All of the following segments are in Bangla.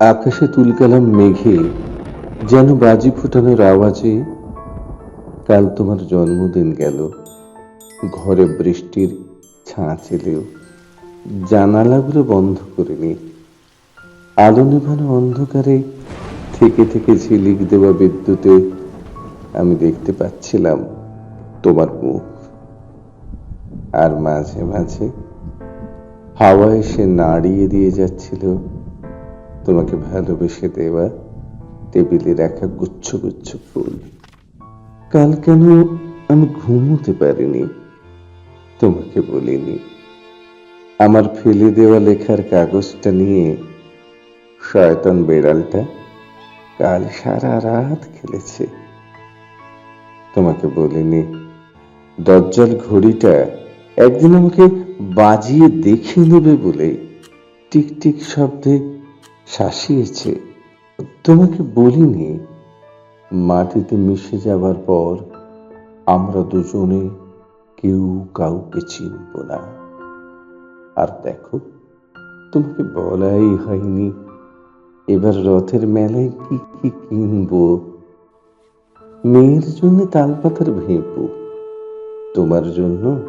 আকাশে তুলকালাম মেঘে, যেন বাজি ফুটানোর আওয়াজে কাল তোমার জন্মদিন গেল। ঘরে বৃষ্টির ছাঁচ এলেও জানালাগুলো বন্ধ করিনি আলো নেভানো অন্ধকারে থেকে থেকে ঝিলিক দেওয়া বিদ্যুতে আমি দেখতে পাচ্ছিলাম তোমার মুখ। আর মাঝে মাঝে হাওয়া এসে নাড়িয়ে দিয়ে যাচ্ছিল তোমাকে ভালোবেসে দেওয়া টেবিলে রাখা গুচ্ছ গুচ্ছ ফুল। কাল কেন আমি ঘুমোতে পারিনি? তোমাকে বলিনি। আমার ফেলে দেওয়া লেখার কাগজটা নিয়ে শয়তান বেড়ালটা কাল সারা রাত খেলেছে। তোমাকে বলিনি দজ্জাল ঘড়িটা একদিন আমাকে বাজিয়ে দেখে নেবে বলে টিক টিক শব্দে শাসিয়েছে। তোমাকে বলিনি, মাটিতে মিশে যাবার পর আমরা দুজনে কেউ কাউকে চিনব না। আর দেখো, তোমাকে বলাই হয়নি, এবার রথের মেলায় কি কি কিনবো? মেয়ের জন্য তালপাতার ভেঁপু, তোমার জন্য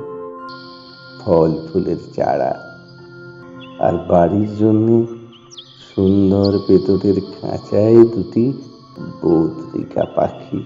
ফল ফুলের চারা। আর বাড়ির জন্য সুন্দর পেতদের খাঁচায় দুটি বদ্রিকা পাখি।